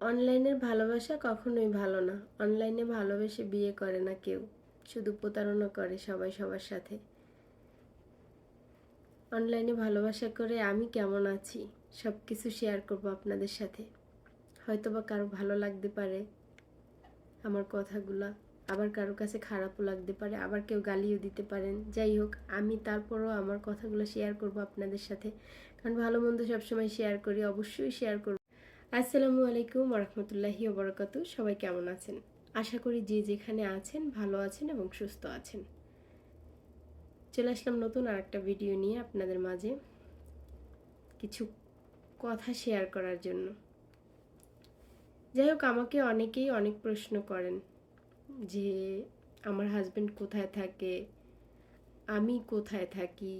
অনলাইনের ভালোবাসা কখনোই ভালো না। অনলাইনে ভালোবেসে বিয়ে করে না কেউ। শুধু প্রতারণা করে সবাই সবার সাথে। অনলাইনে ভালোবাসা করে আমি কেমন আছি সব কিছু শেয়ার করব আপনাদের সাথে। হয়তো বা কারও ভালো লাগতে পারে আমার কথাগুলা, আবার কারও কাছে খারাপও লাগতে পারে, আবার কেউ গালিও দিতে পারেন। যাই হোক, আমি তারপরও আমার কথাগুলো শেয়ার করব আপনাদের সাথে। কারণ ভালো মন্দ সবসময় শেয়ার করি, অবশ্যই শেয়ার করব। আসসালামু আলাইকুম রহমতুল্লাহি ওবরাকাতু। সবাই কেমন আছেন? আশা করি যে যেখানে আছেন, ভালো আছেন এবং সুস্থ আছেন। চলে আসলাম নতুন আর একটা ভিডিও নিয়ে আপনাদের মাঝে কিছু কথা শেয়ার করার জন্য। যাই হোক আমাকে অনেকেই অনেক প্রশ্ন করেন যে, আমার হাজব্যান্ড কোথায় থাকে? আমি কোথায় থাকি?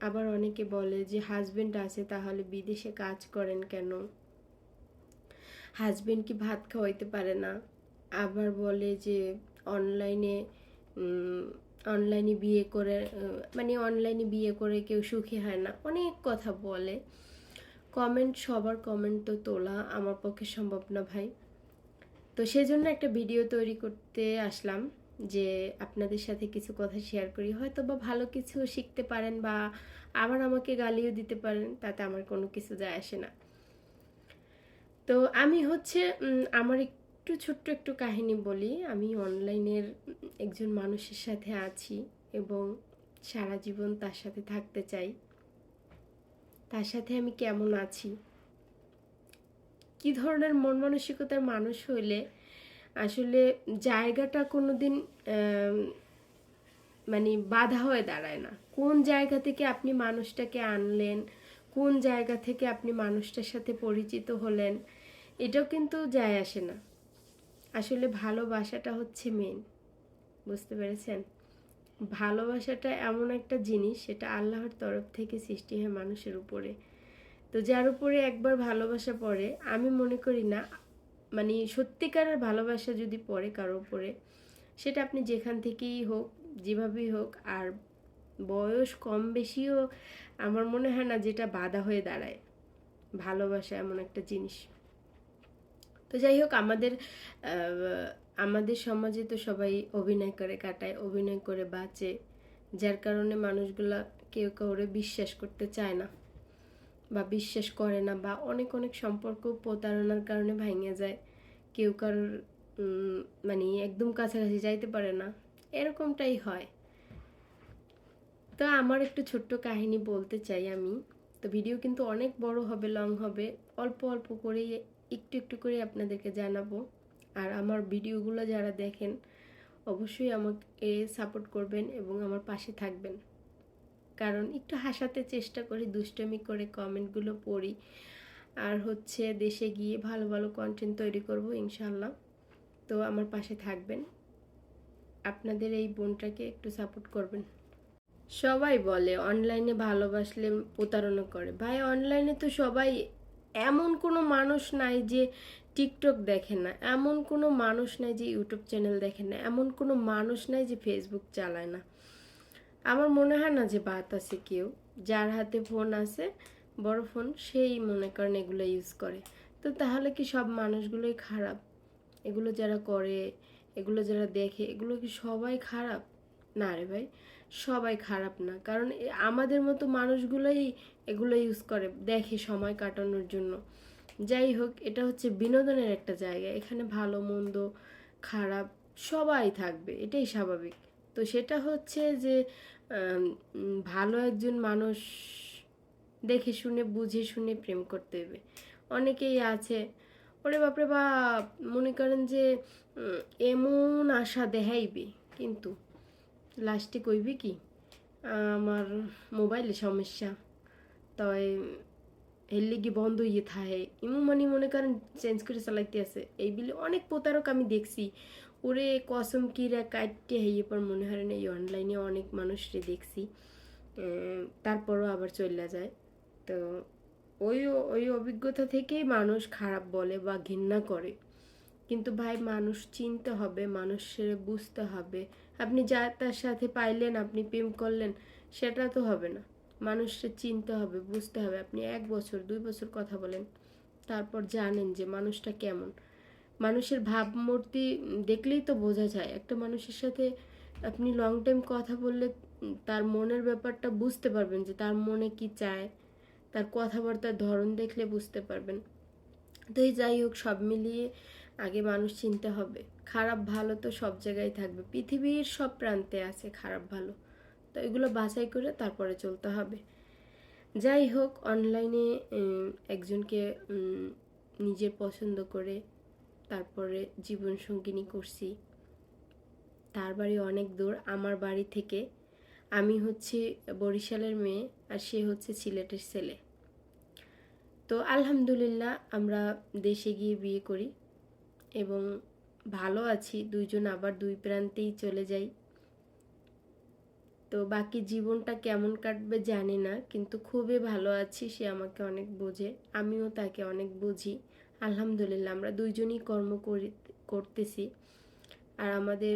আবার অনেকে বলে যে হাজবেন্ড আছে, তাহলে বিদেশে কাজ করেন কেন? হাজবেন্ড কি ভাত খাওয়াইতে পারে না। আবার বলে যে অনলাইনে অনলাইনে বিয়ে করে মানে অনলাইনে বিয়ে করে কেউ সুখী হয় না। অনেক কথা বলে। কমেন্ট সবার কমেন্ট তো তোলা আমার পক্ষে সম্ভব না ভাই। তো সেই জন্য একটা ভিডিও তৈরি করতে আসলাম যে আপনাদের সাথে কিছু কথা শেয়ার করি। হয়তো বা ভালো কিছু শিখতে পারেন বা আবার আমাকে গালিও দিতে পারেন, তাতে আমার কোনো কিছু যায় আসে না। তো আমি হচ্ছে আমার একটু ছোট্ট একটু কাহিনী বলি। আমি অনলাইনের একজন মানুষের সাথে আছি এবং সারা জীবন তার সাথে থাকতে চাই। তার সাথে আমি কেমন আছি? কি ধরনের মন মানসিকতার মানুষ হইলে আসলে জায়গাটা কোনো দিন মানে বাধা হয়ে দাঁড়ায় না। কোন জায়গা থেকে আপনি মানুষটাকে আনলেন, কোন জায়গা থেকে আপনি মানুষটার সাথে পরিচিত হলেন এটাও কিন্তু যায় আসে না। আসলে ভালোবাসাটা হচ্ছে মেন বুঝতে পেরেছেন? ভালোবাসাটা এমন একটা জিনিস, সেটা আল্লাহর তরফ থেকে সৃষ্টি হয় মানুষের উপরে। তো যার উপরে একবার ভালোবাসা পড়ে, আমি মনে করি না মানে সত্যিকারের ভালোবাসা যদি পড়ে কারও উপরে, সেটা আপনি যেখান থেকেই হোক, যেভাবেই হোক, আর বয়স কম বেশিও, আমার মনে হয় না যেটা বাধা হয়ে দাঁড়ায়। ভালোবাসা এমন একটা জিনিস। তো যাই হোক, আমাদের আমাদের সমাজে তো সবাই অভিনয় করে, কাটায়, অভিনয় করে বাঁচে। যার কারণে মানুষগুলা কেউ কাউরে বিশ্বাস করতে চায় না বা বিশ্বাস করে না বা অনেক অনেক সম্পর্ক প্রতারণার কারণে ভাঙে যায়। কেউ কারোর মানে একদম কাছাকাছি যাইতে পারে না। এরকমটাই হয়। তো আমার একটু ছোট্ট কাহিনী বলতে চাই আমি। তো ভিডিও কিন্তু অনেক বড় হবে, লং হবে। অল্প অল্প করেই একটু একটু করে আপনাদেরকে জানাব। আর আমার ভিডিওগুলো যারা দেখেন, অবশ্যই আমাকে সাপোর্ট করবেন এবং আমার পাশে থাকবেন। কারণ একটু হাসাতে চেষ্টা করি, দুষ্টমি করে কমেন্টগুলো পড়ি। আর হচ্ছে দেশে গিয়ে ভালো ভালো কন্টেন্ট তৈরি করব ইনশাল্লাহ তো আমার পাশে থাকবেন। আপনাদের এই বোনটাকে একটু সাপোর্ট করবেন। সবাই বলে, অনলাইনে ভালোবাসলে প্রতারণা করে। ভাই, অনলাইনে তো সবাই এমন কোনো মানুষ নাই যে টিকটক দেখে না, এমন কোনো মানুষ নাই যে ইউটিউব চ্যানেল দেখে না, এমন কোনো মানুষ নাই যে ফেসবুক চালায় না। আমার মনে হয় না যে বাত আছে কেউ, যার হাতে ফোন আছে, বড় ফোন সেই মনে করেন এগুলো ইউজ করে। তো তাহলে কি সব মানুষগুলোই খারাপ? এগুলো যারা করে, এগুলো যারা দেখে, এগুলো কি সবাই খারাপ? না রে ভাই, সবাই খারাপ না। কারণ আমাদের মতো মানুষগুলোই এগুলো ইউজ করে, দেখে সময় কাটানোর জন্য। যাই হোক, এটা হচ্ছে বিনোদনের একটা জায়গা। এখানে ভালো, মন্দ, খারাপ সবাই থাকবে, এটাই স্বাভাবিক। তো সেটা হচ্ছে যে ভালো একজন মানুষ দেখে শুনে, বুঝে শুনে প্রেম করতে হবে। অনেকেই আছে, ওরে বাপরে বাপ, মনে করেন যে এমন আশা দেখাইবে, কিন্তু লাস্টে কইবে কি, আমার মোবাইলে সমস্যা, তয় এর লিগে বন্ধ ইয়ে থাহে ইমু মানে মনে করেন চেঞ্জ করে চালাইতে আছে। এই বিলে অনেক প্রতারক আমি দেখছি। ওরে কসম কিরা কাটতে হইয়ে পর মনে হয় না এই অনলাইনে অনেক মানুষরে দেখছি। তারপরও আবার চলে যায়। তো ওই ওই অভিজ্ঞতা থেকেই মানুষ খারাপ বলে বা ঘৃণা করে। কিন্তু ভাই মানুষ চিনতে হবে, মানুষের বুঝতে হবে। আপনি যা তার সাথে পাইলেন, আপনি প্রেম করলেন, সেটা তো হবে না। মানুষকে চিনতে হবে, বুঝতে হবে। আপনি এক বছর, দুই বছর কথা বলেন, তারপর জানেন যে মানুষটা কেমন। মানুষের ভাবমূর্তি দেখলেই তো বোঝা যায়। একটা মানুষের সাথে আপনি লং টাইম কথা বললে তার মনের ব্যাপারটা বুঝতে পারবেন যে তার মনে কি চায়। তার কথাবার্তার ধরন দেখলে বুঝতে পারবেন। তো এই যাই হোক, সব মিলিয়ে আগে মানুষ চিনতে হবে। খারাপ ভালো তো সব জায়গায় থাকবে। পৃথিবীর সব প্রান্তে আছে খারাপ ভালো। তো এগুলো বাছাই করে তারপরে চলতে হবে। যাই হোক, অনলাইনে একজনকে নিজের পছন্দ করে তারপরে জীবন সঙ্গিনী করছি। তার বাড়ি অনেক দূর। আমার বাড়ি থেকে আমি হচ্ছে বরিশালের মেয়ে আর সে হচ্ছে সিলেটের ছেলে। তো আলহামদুলিল্লাহ আমরা দেশে গিয়ে বিয়ে করি। এবং ভালো আছি, দুইজন আবার দুই প্রান্তেই চলে যাই। তো বাকি জীবনটা কেমন কাটবে জানি না, কিন্তু খুবই ভালো আছি, সে আমাকে অনেক বোঝে, আমিও তাকে অনেক বুঝি। আলহামদুলিল্লাহ, আমরা দুইজনই কর্ম করি, করতেছি। আর আমাদের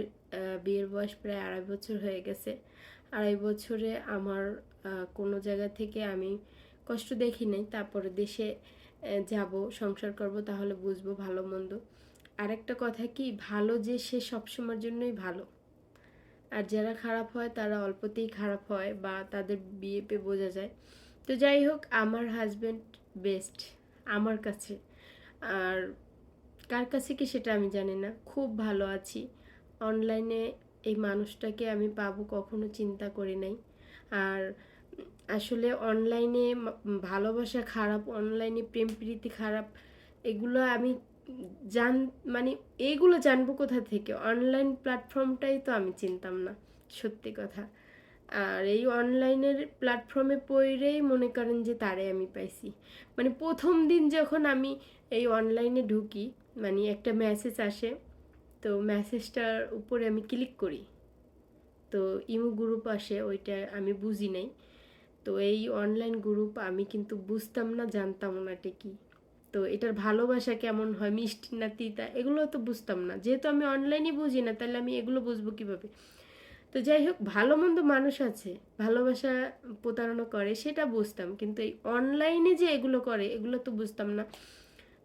বিয়ের বয়স প্রায় আড়াই বছর হয়ে গেছে। আড়াই বছরে আমার কোনো জায়গা থেকে আমি কষ্ট দেখি নাই, তারপরে দেশে যাব, সংসার করব, তাহলে বুঝব ভালো মন্দ। আরেকটা কথা কি, ভালো যে সে সবসময়ের জন্যই ভালো। আর যারা খারাপ হয়, তারা অল্পতেই খারাপ হয় বা তাদের বিয়ে পে বোঝা যায়। তো যাই হোক, আমার হাজব্যান্ড বেস্ট আমার কাছে। আর কার কাছে কি সেটা আমি জানি না, খুব ভালো আছি। অনলাইনে এই মানুষটাকে আমি পাবো কখনো চিন্তা করি নাই। আর আসলে অনলাইনে ভালোবাসা খারাপ অনলাইনে প্রেম প্রীতি খারাপ, এগুলো আমি জান মানে এইগুলো জানব কোথা থেকে? অনলাইন প্ল্যাটফর্মটাই তো আমি চিনতাম না, সত্যি কথা। আর এই অনলাইনের প্ল্যাটফর্মে পড়েই মনে করেন যে তারে আমি পাইছি। মানে প্রথম দিন যখন আমি এই অনলাইনে ঢুকি মানে একটা মেসেজ আসে, তো মেসেজটার উপরে আমি ক্লিক করি। তো ইমো গ্রুপ আসে, ওইটা আমি বুঝি নাই। তো এই অনলাইন গ্রুপ আমি কিন্তু বুঝতাম না জানতাম না এটা কি। তো এটার ভালোবাসা কেমন হয়, মিষ্টি না তিতা, এগুলো তো বুঝতাম না। যেহেতু আমি অনলাইনে বুঝি না, তাহলে আমি এগুলো বুঝব কীভাবে? তো যাই হোক, ভালো মন্দ মানুষ আছে, ভালোবাসা প্রতারণা করে, সেটা বুঝতাম। কিন্তু এই অনলাইনে যে এগুলো করে, এগুলো তো বুঝতাম না।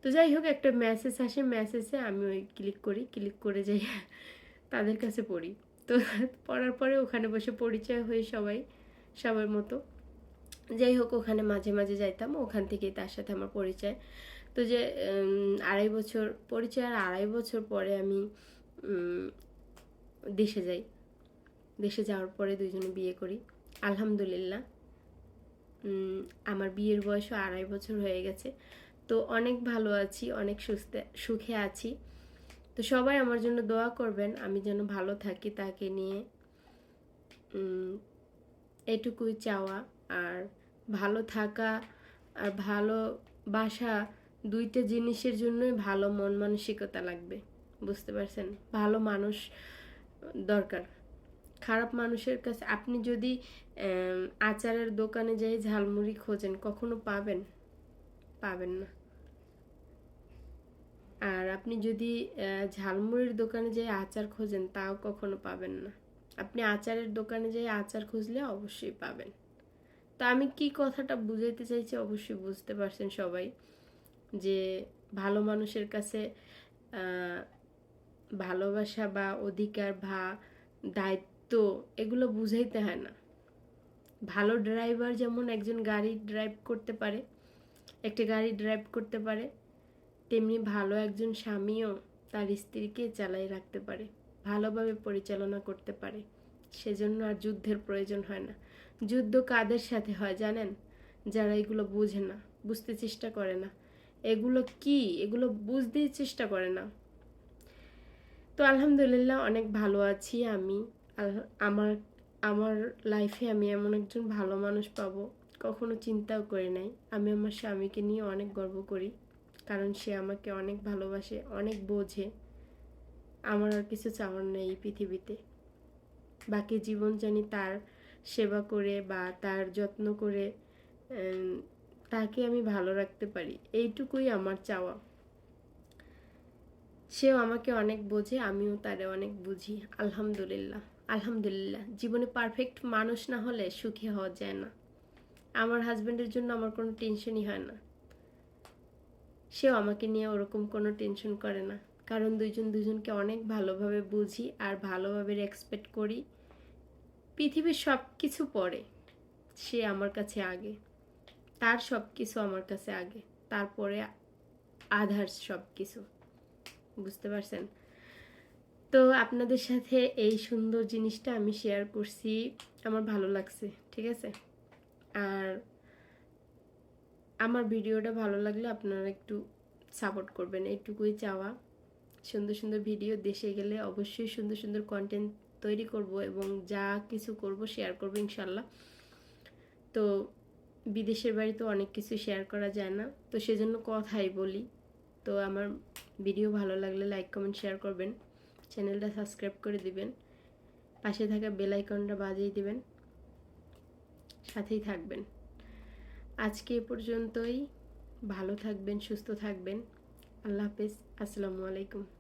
তো যাই হোক, একটা মেসেজ আসে মেসেজে আমি ওই ক্লিক করি ক্লিক করে যাই, তাদের কাছে পড়ি। তো পড়ার পরে ওখানে বসে পরিচয় হয়ে সবাই, সবার মতো। যাই হোক, ওখানে মাঝে মাঝে যাইতাম, ওখান থেকেই তার সাথে আমার পরিচয়। তো যে আড়াই বছর পরিচয়ের আড়াই বছর পরে আমি দেশে যাই। দেশে যাওয়ার পরে দুজনে বিয়ে করি। আলহামদুলিল্লাহ। আমার বিয়ের বয়সও আড়াই বছর হয়ে গেছে। তো অনেক ভালো আছি, অনেক সুস্থে, সুখে আছি। তো সবাই আমার জন্য দোয়া করবেন, আমি যেন ভালো থাকি তাকে নিয়ে। এটুকুই চাওয়া। আর ভালো থাকা, আর ভালো বাসা দুইটা জিনিসের জন্যই ভালো মন মানসিকতা লাগবে, বুঝতে পারছেন? ভালো মানুষ দরকার। খারাপ মানুষের কাছে আপনি যদি আচারের দোকানে যাই ঝালমুড়ি খোঁজেন, কখনো পাবেন? পাবেন না। আর আপনি যদি ঝালমুড়ির দোকানে যাই আচার খোঁজেন, তাও কখনো পাবেন না। আপনি আচারের দোকানে যাই আচার খুঁজলে অবশ্যই পাবেন। তো আমি কি কথাটা বুঝাইতে চাইছি অবশ্যই বুঝতে পারছেন সবাই। যে ভালো মানুষের কাছে ভালোবাসা বা অধিকার বা দায়িত্ব এগুলো বুঝাইতে হয় না। ভালো ড্রাইভার যেমন একজন গাড়ি ড্রাইভ করতে পারে, একটা গাড়ি ড্রাইভ করতে পারে, তেমনি ভালো একজন স্বামীও তার স্ত্রীকে চালাই রাখতে পারে, ভালোভাবে পরিচালনা করতে পারে। সেজন্য আর যুদ্ধের প্রয়োজন হয় না। যুদ্ধ কাদের সাথে হয় জানেন? যারা এগুলো বোঝে না, বুঝতে চেষ্টা করে না। এগুলো কি? এগুলো বুঝতেই চেষ্টা করে না। তো আলহামদুলিল্লাহ অনেক ভালো আছি আমি। আমার আমার লাইফে আমি এমন একজন ভালো মানুষ পাবো, কখনো চিন্তাও করে নাই। আমি আমার স্বামীকে নিয়ে অনেক গর্ব করি, কারণ সে আমাকে অনেক ভালোবাসে, অনেক বোঝে। আমার আর কিছু চাওয়ার নেই এই পৃথিবীতে। বাকি জীবন জানি তার সেবা করে বা তার যত্ন করে তাকে আমি ভালো রাখতে পারি। এইটুকুই আমার চাওয়া। সেও আমাকে অনেক বোঝে, আমিও তারে অনেক বুঝি। আলহামদুলিল্লাহ আলহামদুলিল্লাহ। জীবনে পারফেক্ট মানুষ না হলে সুখী হওয়া যায় না। আমার হাজব্যান্ডের জন্য আমার কোনো টেনশনই হয় না। সেও আমাকে নিয়ে ওরকম কোনো টেনশন করে না। কারণ দুইজন দুজনকে অনেক ভালোভাবে বুঝি আর ভালোভাবে রেসপেক্ট করি। পৃথিবীর সব কিছু পরে। সে আমার কাছে আগে। তার সব কিছু আমার কাছে আগে, তারপরে আধার সব কিছু বুঝতে পারছেন? তো আপনাদের সাথে এই সুন্দর জিনিসটা আমি শেয়ার করছি, আমার ভালো লাগছে, ঠিক আছে? আর আমার ভিডিওটা ভালো লাগলে আপনারা একটু সাপোর্ট করবেন, এইটুকুই চাওয়া। সুন্দর সুন্দর ভিডিও দেশে গেলে অবশ্যই সুন্দর সুন্দর কন্টেন্ট তৈরি করব এবং যা কিছু করব শেয়ার করব ইনশাল্লাহ তো বিদেশের বাড়িতে অনেক কিছু শেয়ার করা যায় না। তো সেজন্য কথাই বলি। তো আমার ভিডিও ভালো লাগলে লাইক কমেন্ট শেয়ার করবেন। চ্যানেলটা সাবস্ক্রাইব করে দিবেন। পাশে থাকা বেল আইকনটা বাজিয়ে দিবেন। সাথেই থাকবেন। আজকে এ পর্যন্তই। ভালো থাকবেন, সুস্থ থাকবেন। আল্লাহ হাফেজ। আসসালামু আলাইকুম।